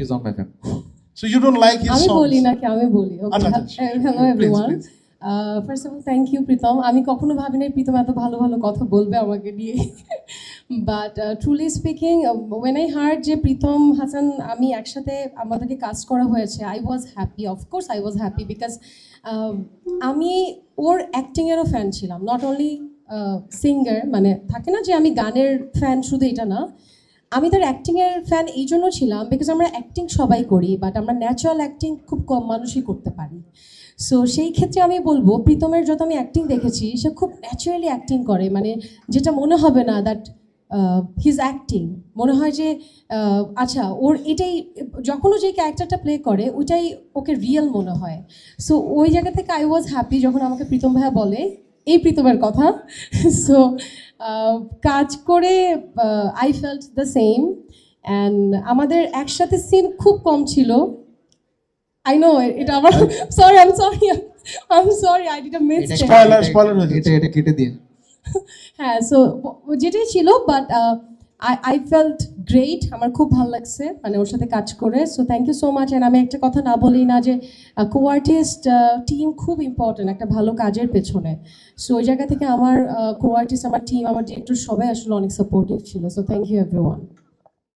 he's on my. So you don't like his আমি songs? বলি নাকি? আমি বলি আচ্ছা, আচ্ছা, hello please, everyone please. First of all thank you Pritam আমি কখনো ভাবি ভাবিনি প্রীতম এত ভালো ভালো কথা বলবে আমাকে নিয়ে। But truly speaking when I heard যে প্রীতম হাসান আমি একসাথে আমাদেরকে কাজ করা হয়েছে I was happy of course I was happy because আমি ওর অ্যাক্টিংয়েরও ফ্যান ছিলাম। নট অনলি সিঙ্গার মানে থাকে না যে আমি গানের ফ্যান শুধু এটা না আমি তার অ্যাক্টিংয়ের ফ্যান এই জন্য ছিলাম বিকজ আমরা অ্যাক্টিং সবাই করি বাট আমরা ন্যাচারাল অ্যাক্টিং খুব কম মানুষই করতে পারি। সো সেই ক্ষেত্রে আমি বলব, প্রীতমের যত আমি অ্যাক্টিং দেখেছি, সে খুব ন্যাচারালি অ্যাক্টিং করে। মানে যেটা মনে হবে না দ্যাট হিজ অ্যাক্টিং মনে হয় যে আচ্ছা ওর এটাই, যখনও যে ক্যারেক্টারটা প্লে করে, ওইটাই ওকে রিয়েল মনে হয়। সো ওই জায়গা থেকে আই ওয়াজ হ্যাপি যখন আমাকে প্রীতম ভাইয়া বলে এই প্রীতমের কথা। সো কাজ করে I felt the same and আমাদের একসাথে সিন খুব কম ছিল। আই নো এটা আমার sorry I am sorry I am sorry I did a miss spoiler spoiler হয়ে এটা এটা কেটে দিন। হ্যাঁ সো যেটাই ছিল but I I felt great আমার খুব ভালো লাগছে মানে ওর সাথে কাজ করে। So thank you so much and আমি একটা কথা না বলি না যে কো আর্টিস্ট টিম খুব ইম্পর্টেন্ট একটা ভালো কাজের পেছনে। সো ওই জায়গা থেকে আমার কো আর্টিস্ট আমার টিম আমার ডিরেক্টর সবাই আসলে অনেক সাপোর্টিভ ছিল। So thank you everyone